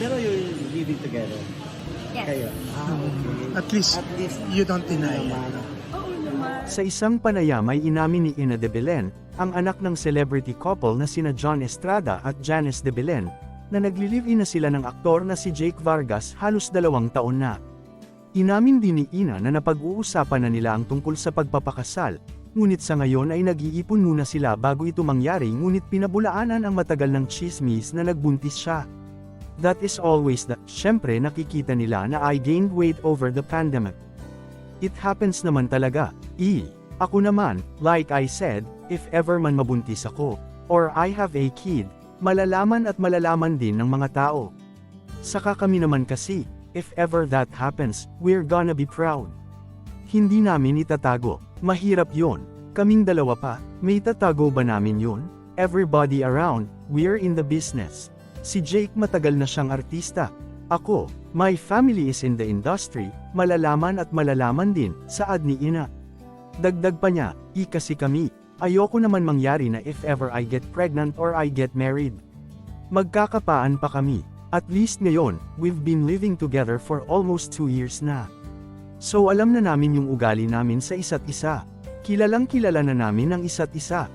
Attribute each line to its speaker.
Speaker 1: Pero you're living together.
Speaker 2: Yes.
Speaker 1: Kayo. Ah, okay.
Speaker 3: At least,
Speaker 1: At least,
Speaker 3: you don't deny it.
Speaker 2: Oo naman.
Speaker 4: Sa isang panayam ay inamin ni Ina de Belen, ang anak ng celebrity couple na sina John Estrada at Janice de Belen, na nagli-live-in na sila ng aktor na si Jake Vargas halos dalawang taon na. Inamin din ni Ina na napag-uusapan na nila ang tungkol sa pagpapakasal, ngunit sa ngayon ay nag-iipon muna sila bago ito mangyari ngunit pinabulaanan ang matagal ng chismis na nagbuntis siya. That is always the, syempre nakikita nila na I gained weight over the pandemic. It happens naman talaga, e. Ako naman, like I said, if ever man mabuntis ako, or I have a kid, malalaman at malalaman din ng mga tao. Saka kami naman kasi, if ever that happens, we're gonna be proud. Hindi namin itatago, mahirap yon. Kaming dalawa pa, may tatago ba namin yon? Everybody around, we're in the business. Si Jake matagal na siyang artista. Ako, my family is in the industry, malalaman at malalaman din, saad ni Ina. Dagdag pa niya, i kasi kami, ayoko naman mangyari na if ever I get pregnant or I get married. Magkakapaan pa kami, at least ngayon, we've been living together for almost two years na. So alam na namin yung ugali namin sa isa't isa. Kilalang kilala na namin ang isa't isa,